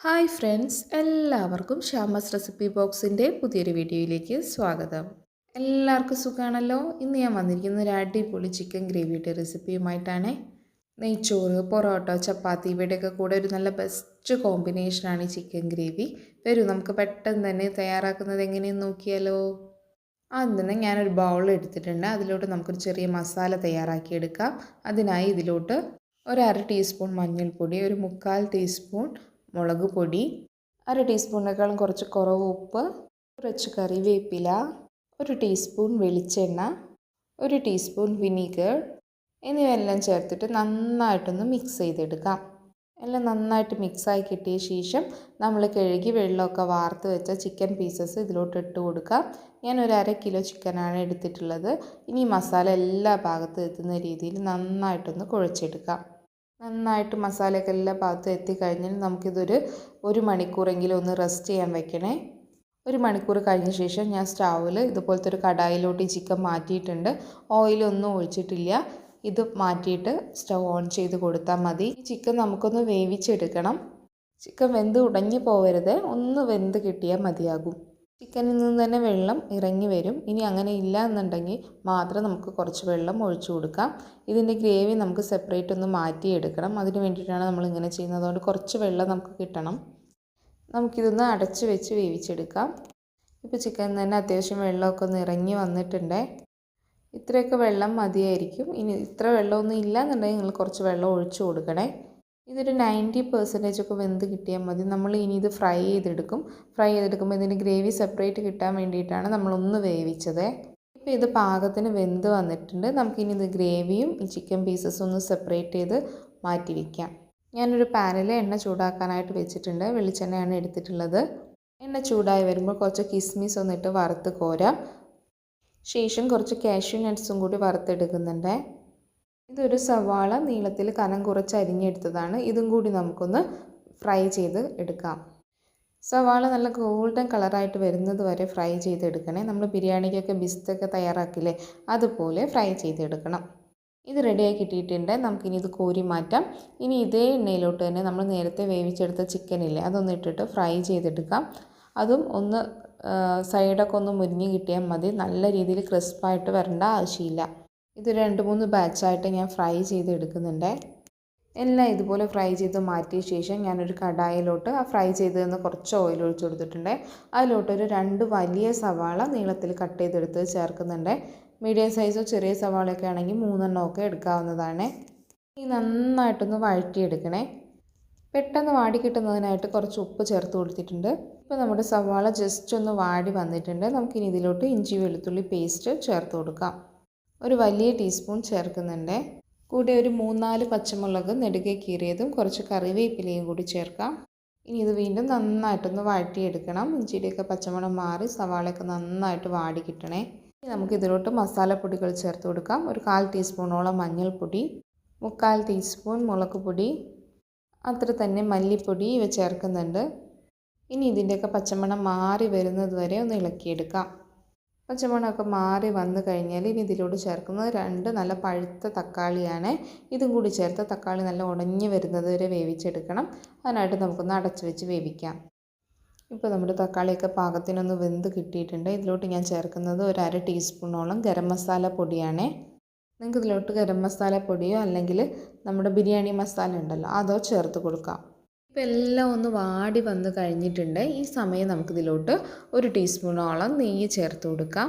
Hi friends എല്ലാവർക്കും ഷ്യാമസ് recipe ബോക്സിന്റെ പുതിയൊരു വീഡിയോയിലേക്ക് സ്വാഗതം. എല്ലാവർക്കും സുഖമാണല്ലോ ഇന്ന് ഞാൻ വന്നിരിക്കുന്ന ഒരു അടിപൊളി ചിക്കൻ ഗ്രേവിയുടെ റെസിപ്പിയുമായിട്ടാണ് നെയ്ച്ചോറ് പൊറോട്ട ചപ്പാത്തി ഇവയുടെയൊക്കെ കൂടെ ഒരു നല്ല ബെസ്റ്റ് കോമ്പിനേഷനാണ് ഈ ചിക്കൻ ഗ്രേവി വരൂ നമുക്ക് പെട്ടെന്ന് തന്നെ തയ്യാറാക്കുന്നത് എങ്ങനെയെന്ന് നോക്കിയാലോ? ആദ്യം തന്നെ ഞാനൊരു ബൗൾ എടുത്തിട്ടുണ്ട്. അതിലോട്ട് നമുക്കൊരു ചെറിയ മസാല തയ്യാറാക്കിയെടുക്കാം. അതിനായി ഇതിലോട്ട് ഒരു അര ടീസ്പൂൺ മഞ്ഞൾപ്പൊടി ഒരു മുക്കാൽ ടീസ്പൂൺ മുളക് പൊടി അര ടീസ്പൂണിനേക്കാളും കുറച്ച് കുറവ് ഉപ്പ് കുറച്ച് കറിവേപ്പില ഒരു ടീസ്പൂൺ വെളിച്ചെണ്ണ ഒരു ടീസ്പൂൺ വിനീഗർ എന്നിവയെല്ലാം ചേർത്തിട്ട് നന്നായിട്ടൊന്ന് മിക്സ് ചെയ്തെടുക്കാം. എല്ലാം നന്നായിട്ട് മിക്സായി കിട്ടിയ ശേഷം നമ്മൾ കഴുകി വെള്ളമൊക്കെ വാർത്ത് വെച്ച ചിക്കൻ പീസസ് ഇതിലോട്ട് ഇട്ട് കൊടുക്കാം. ഞാൻ ഒരു അര കിലോ ചിക്കനാണ് എടുത്തിട്ടുള്ളത്. ഇനി മസാല എല്ലാ ഭാഗത്തും എത്തുന്ന രീതിയിൽ നന്നായിട്ടൊന്ന് കുഴച്ചെടുക്കാം. നന്നായിട്ട് മസാലയൊക്കെ എല്ലാ ഭാഗത്തും എത്തിക്കഴിഞ്ഞാൽ നമുക്കിതൊരു ഒരു മണിക്കൂറെങ്കിലും ഒന്ന് റെസ്റ്റ് ചെയ്യാൻ വെക്കണേ. ഒരു മണിക്കൂർ കഴിഞ്ഞ ശേഷം ഞാൻ സ്റ്റൗവിൽ ഇതുപോലത്തെ ഒരു കടായിലോട്ട് ചിക്കൻ മാറ്റിയിട്ടുണ്ട്. ഓയിലൊന്നും ഒഴിച്ചിട്ടില്ല. ഇത് മാറ്റിയിട്ട് സ്റ്റൗ ഓൺ ചെയ്ത് കൊടുത്താൽ മതി. ഈ ചിക്കൻ നമുക്കൊന്ന് വേവിച്ചെടുക്കണം. ചിക്കൻ വെന്ത് ഉടഞ്ഞു പോകരുത് ഒന്ന് വെന്ത് കിട്ടിയാൽ മതിയാകും. ചിക്കനിൽ നിന്ന് തന്നെ വെള്ളം ഇറങ്ങി വരും. ഇനി അങ്ങനെ ഇല്ല എന്നുണ്ടെങ്കിൽ മാത്രം നമുക്ക് കുറച്ച് വെള്ളം ഒഴിച്ചു കൊടുക്കാം. ഇതിന്റെ ഗ്രേവി നമുക്ക് സെപ്പറേറ്റ് ഒന്ന് മാറ്റിയെടുക്കണം അതിന് വേണ്ടിയിട്ടാണ് നമ്മൾ ഇങ്ങനെ ചെയ്യുന്നത്. അതുകൊണ്ട് കുറച്ച് വെള്ളം നമുക്ക് കിട്ടണം. നമുക്കിതൊന്ന് അടച്ച് വെച്ച് വേവിച്ചെടുക്കാം. ഇപ്പോൾ ചിക്കൻ തന്നെ അത്യാവശ്യം വെള്ളമൊക്കെ ഒന്ന് ഇറങ്ങി വന്നിട്ടുണ്ട്. ഇത്രയൊക്കെ വെള്ളം മതിയായിരിക്കും. ഇനി ഇത്ര വെള്ളമൊന്നും ഇല്ല എന്നുണ്ടെങ്കിൽ നിങ്ങൾ കുറച്ച് വെള്ളം ഒഴിച്ചു കൊടുക്കണേ. ഇതൊരു നയന്റി പെർസെന്റേജ് ഒക്കെ വെന്ത് കിട്ടിയാൽ മതി. നമ്മൾ ഇനി ഇത് ഫ്രൈ ചെയ്തെടുക്കും. ഫ്രൈ ചെയ്തെടുക്കുമ്പോൾ ഇതിന്റെ ഗ്രേവി സെപ്പറേറ്റ് കിട്ടാൻ വേണ്ടിയിട്ടാണ് നമ്മളൊന്ന് വേവിച്ചത്. ഇപ്പോൾ ഇത് പാകത്തിന് വെന്ത് വന്നിട്ടുണ്ട്. നമുക്കിനി ഇത് ഗ്രേവിയും ഈ ചിക്കൻ പീസസും ഒന്ന് സെപ്പറേറ്റ് ചെയ്ത് മാറ്റി വയ്ക്കാം ഞാനൊരു പാനിൽ എണ്ണ ചൂടാക്കാനായിട്ട് വെച്ചിട്ടുണ്ട്. വെളിച്ചെണ്ണയാണ് എടുത്തിട്ടുള്ളത്. എണ്ണ ചൂടായി വരുമ്പോൾ കുറച്ച് കിസ്മിസ് ഒന്നിട്ട് വറുത്ത് കോരാം. ശേഷം കുറച്ച് കാഷ്യൂ നട്ട്സും കൂടി വറുത്തെടുക്കുന്നുണ്ട്. ഇതൊരു സവാള നീളത്തിൽ കനം കുറച്ച് അരിഞ്ഞെടുത്തതാണ്. ഇതും കൂടി നമുക്കൊന്ന് ഫ്രൈ ചെയ്ത് എടുക്കാം. സവാള നല്ല ഗോൾഡൻ കളറായിട്ട് വരുന്നത് വരെ ഫ്രൈ ചെയ്തെടുക്കണേ നമ്മൾ ബിരിയാണിക്കൊക്കെ ബിസ്തൊക്കെ തയ്യാറാക്കില്ലേ അതുപോലെ ഫ്രൈ ചെയ്തെടുക്കണം ഇത് റെഡിയായി കിട്ടിയിട്ടുണ്ട്. നമുക്കിനി ഇത് കോരി മാറ്റാം. ഇനി ഇതേ എണ്ണയിലോട്ട് തന്നെ നമ്മൾ നേരത്തെ വേവിച്ചെടുത്ത ചിക്കനില്ലേ അതൊന്ന് ഇട്ടിട്ട് ഫ്രൈ ചെയ്തെടുക്കാം. അതും ഒന്ന് സൈഡൊക്കെ ഒന്ന് മുരിഞ്ഞ് കിട്ടിയാൽ മതി. നല്ല രീതിയിൽ ക്രിസ്പായിട്ട് വരേണ്ട ആവശ്യമില്ല. ഇത് രണ്ട് മൂന്ന് ബാച്ചായിട്ട് ഞാൻ ഫ്രൈ ചെയ്ത് എടുക്കുന്നുണ്ട്. എല്ലാം ഇതുപോലെ ഫ്രൈ ചെയ്ത് മാറ്റിയ ശേഷം ഞാനൊരു കടായിലോട്ട് ആ ഫ്രൈ ചെയ്തതെന്ന് കുറച്ച് ഓയിൽ ഒഴിച്ച് കൊടുത്തിട്ടുണ്ട്. അതിലോട്ടൊരു രണ്ട് വലിയ സവാള നീളത്തിൽ കട്ട് ചെയ്തെടുത്ത് ചേർക്കുന്നുണ്ട്. മീഡിയം സൈസോ ചെറിയ സവാളയൊക്കെ ആണെങ്കിൽ മൂന്നെണ്ണമൊക്കെ എടുക്കാവുന്നതാണ്. ഈ നന്നായിട്ടൊന്ന് വഴറ്റിയെടുക്കണേ. പെട്ടെന്ന് വാടി കിട്ടുന്നതിനായിട്ട് കുറച്ച് ഉപ്പ് ചേർത്ത് കൊടുത്തിട്ടുണ്ട്. ഇപ്പോൾ നമ്മുടെ സവാള ജസ്റ്റ് ഒന്ന് വാടി വന്നിട്ടുണ്ട്. നമുക്കിനി ഇതിലോട്ട് ഇഞ്ചി വെളുത്തുള്ളി പേസ്റ്റ് ചേർത്ത് കൊടുക്കാം. ഒരു വലിയ ടീസ്പൂൺ ചേർക്കുന്നുണ്ട്. കൂടെ ഒരു മൂന്നാൽ പച്ചമുളക് നെടുകെ കീറിയതും കുറച്ച് കറിവേപ്പിലയും കൂടി ചേർക്കാം. ഇനി ഇത് വീണ്ടും നന്നായിട്ടൊന്ന് വഴറ്റിയെടുക്കണം. ഇഞ്ചിയുടെയൊക്കെ പച്ചമുളക് മാറി സവാളയൊക്കെ നന്നായിട്ട് വാടി കിട്ടണേ. ഇനി നമുക്ക് ഇതിലോട്ട് മസാലപ്പൊടികൾ ചേർത്ത് കൊടുക്കാം. ഒരു കാൽ ടീസ്പൂണോളം മഞ്ഞൾപ്പൊടി മുക്കാൽ ടീസ്പൂൺ മുളക് പൊടി അത്ര തന്നെ മല്ലിപ്പൊടി ഇവ ചേർക്കുന്നുണ്ട്. ഇനി ഇതിന്റെയൊക്കെ പച്ചമണം മാറി വരുന്നത് വരെ ഒന്ന് ഇളക്കിയെടുക്കാം. പച്ചമണമൊക്കെ മാറി വന്നു കഴിഞ്ഞാൽ ഇനി ഇതിലോട്ട് ചേർക്കുന്നത് രണ്ട് നല്ല പഴുത്ത തക്കാളിയാണ്. ഇതും കൂടി ചേർത്ത് തക്കാളി നല്ല ഉടഞ്ഞു വരുന്നത് വരെ വേവിച്ചെടുക്കണം. അതിനായിട്ട് നമുക്കൊന്ന് അടച്ചു വെച്ച് വേവിക്കാം. ഇപ്പോൾ നമ്മുടെ തക്കാളിയൊക്കെ പാകത്തിനൊന്ന് വെന്ത് കിട്ടിയിട്ടുണ്ട്. ഇതിലോട്ട് ഞാൻ ചേർക്കുന്നത് ഒരു അര ടീസ്പൂണോളം ഗരം മസാല പൊടിയാണ്. നിങ്ങൾക്ക് ഇതിലോട്ട് ഗരം മസാല പൊടിയോ അല്ലെങ്കിൽ നമ്മുടെ ബിരിയാണി മസാല ഉണ്ടല്ലോ അതോ ചേർത്ത് കൊടുക്കാം. ഇപ്പോൾ എല്ലാം ഒന്ന് വാടി വന്ന് കഴിഞ്ഞിട്ടുണ്ട്. ഈ സമയം നമുക്കിതിലോട്ട് ഒരു ടീസ്പൂണോളം നെയ്യ് ചേർത്ത് കൊടുക്കാം.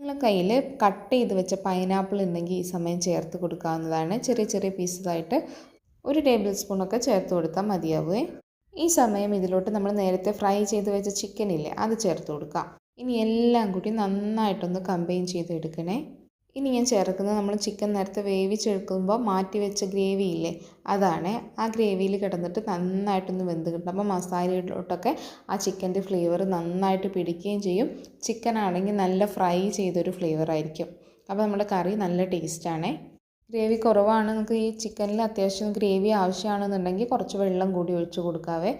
നിങ്ങളെ കയ്യിൽ കട്ട് ചെയ്ത് വെച്ച പൈനാപ്പിൾ ഉണ്ടെങ്കിൽ ഈ സമയം ചേർത്ത് കൊടുക്കാവുന്നതാണ്. ചെറിയ ചെറിയ പീസസായിട്ട് ഒരു ടേബിൾ സ്പൂണൊക്കെ ചേർത്ത് കൊടുത്താൽ മതിയാവുമേ ഈ സമയം ഇതിലോട്ട് നമ്മൾ നേരത്തെ ഫ്രൈ ചെയ്ത് വെച്ച ചിക്കനില്ലേ അത് ചേർത്ത് കൊടുക്കാം. ഇനി എല്ലാം കൂടി നന്നായിട്ടൊന്ന് കമ്പൈൻ ചെയ്തെടുക്കണേ. ഇനി ഞാൻ ചേർക്കുന്നത് നമ്മൾ ചിക്കൻ നേരത്തെ വേവിച്ചെടുക്കുമ്പോൾ മാറ്റി വെച്ച ഗ്രേവി ഇല്ലേ? അതാണ്. ആ ഗ്രേവിയിൽ കിടന്നിട്ട് നന്നായിട്ടൊന്ന് വെന്ത് കിട്ടും അപ്പോൾ മസാലയിലോട്ടൊക്കെ ആ ചിക്കന്റെ ഫ്ലേവർ നന്നായിട്ട് പിടിക്കുകയും ചെയ്യും. ചിക്കൻ ആണെങ്കിൽ നല്ല ഫ്രൈ ചെയ്തൊരു ഫ്ലേവർ ആയിരിക്കും. അപ്പോൾ നമ്മുടെ കറി നല്ല ടേസ്റ്റാണ് ഗ്രേവി കുറവാണ്. നമുക്ക് ഈ ചിക്കനിൽ അത്യാവശ്യം ഗ്രേവി ആവശ്യമാണെന്നുണ്ടെങ്കിൽ കുറച്ച് വെള്ളം കൂടി ഒഴിച്ചു കൊടുക്കാവേ.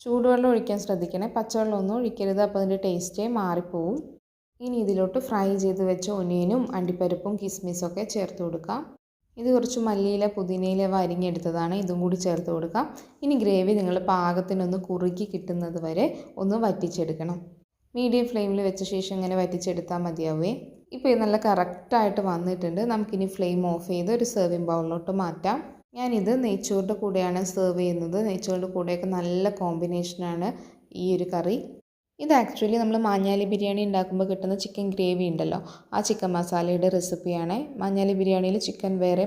ചൂടുവെള്ളം ഒഴിക്കാൻ ശ്രദ്ധിക്കണേ. പച്ചവെള്ളം ഒന്നും ഒഴിക്കരുത്. അപ്പോൾ അതിന്റെ ടേസ്റ്റേ മാറിപ്പോവും. ഇനി ഇതിലോട്ട് ഫ്രൈ ചെയ്ത് വെച്ച ഒനിയനും അണ്ടിപ്പരിപ്പും കിസ്മിസൊക്കെ ചേർത്ത് കൊടുക്കാം. ഇത് കുറച്ച് മല്ലിയില പുതിനയില അരിഞ്ഞെടുത്തതാണ്. ഇതും കൂടി ചേർത്ത് കൊടുക്കാം. ഇനി ഗ്രേവി നിങ്ങൾ പാകത്തിനൊന്ന് കുറുക്കി കിട്ടുന്നത് വരെ ഒന്ന് വറ്റിച്ചെടുക്കണം. മീഡിയം ഫ്ലെയിമിൽ വെച്ച ശേഷം ഇങ്ങനെ വറ്റിച്ചെടുത്താൽ മതിയാവേ. ഇപ്പോൾ ഇത് നല്ല കറക്റ്റായിട്ട് വന്നിട്ടുണ്ട്. നമുക്കിനി ഫ്ലെയിം ഓഫ് ചെയ്ത് ഒരു സെർവിങ് ബൗളിലോട്ട് മാറ്റാം. ഞാനിത് നെയ്ച്ചോറിന്റെ കൂടെയാണ് സെർവ് ചെയ്യുന്നത്. നെയ്ച്ചോറിന്റെ കൂടെയൊക്കെ നല്ല കോമ്പിനേഷനാണ് ഈ ഒരു കറി. ഇത് ആക്ച്വലി നമ്മൾ മാഞ്ഞാലി ബിരിയാണി ഉണ്ടാക്കുമ്പോൾ കിട്ടുന്ന ചിക്കൻ ഗ്രേവി ഉണ്ടല്ലോ ആ ചിക്കൻ മസാലയുടെ റെസിപ്പിയാണ് മാഞ്ഞാലി ബിരിയാണിയിൽ ചിക്കൻ വേറെ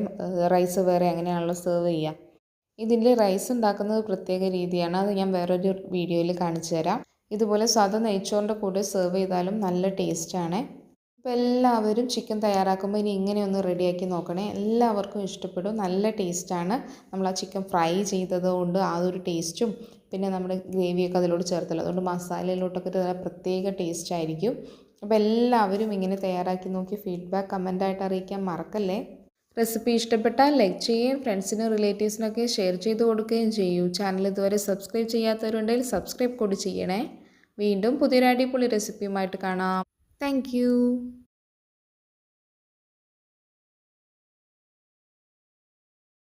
റൈസ് വേറെ അങ്ങനെയാണല്ലോ സെർവ് ചെയ്യുക ഇതിൽ റൈസ് ഉണ്ടാക്കുന്നത് പ്രത്യേക രീതിയാണ്. അത് ഞാൻ വേറൊരു വീഡിയോയിൽ കാണിച്ചു തരാം. ഇതുപോലെ സാധാ നെയ്ച്ചോറിന്റെ കൂടെ സെർവ് ചെയ്താലും നല്ല ടേസ്റ്റാണ് അപ്പോൾ എല്ലാവരും ചിക്കൻ തയ്യാറാക്കുമ്പോൾ ഇനി ഇങ്ങനെ ഒന്ന് റെഡിയാക്കി നോക്കണേ. എല്ലാവർക്കും ഇഷ്ടപ്പെടും. നല്ല ടേസ്റ്റാണ് നമ്മൾ ആ ചിക്കൻ ഫ്രൈ ചെയ്തത് കൊണ്ട് ആ ഒരു ടേസ്റ്റും പിന്നെ നമ്മുടെ ഗ്രേവിയൊക്കെ അതിലോട് ചേർത്തല്ലോ. അതുകൊണ്ട് മസാലയിലോട്ടൊക്കെ നല്ല പ്രത്യേക ടേസ്റ്റ് ആയിരിക്കും. അപ്പോൾ എല്ലാവരും ഇങ്ങനെ തയ്യാറാക്കി നോക്കി ഫീഡ്ബാക്ക് കമന്റായിട്ട് അറിയിക്കാൻ മറക്കല്ലേ. റെസിപ്പി ഇഷ്ടപ്പെട്ടാൽ ലൈക്ക് ചെയ്യുകയും ഫ്രണ്ട്സിനും റിലേറ്റീവ്സിനൊക്കെ ഷെയർ ചെയ്ത് കൊടുക്കുകയും ചെയ്യൂ. ചാനൽ ഇതുവരെ സബ്സ്ക്രൈബ് ചെയ്യാത്തവരുണ്ടെങ്കിൽ സബ്സ്ക്രൈബ് കൂടി ചെയ്യണേ. വീണ്ടും പുതിയൊരു അടിപൊളി റെസിപ്പിയുമായിട്ട് കാണാം. Thank you.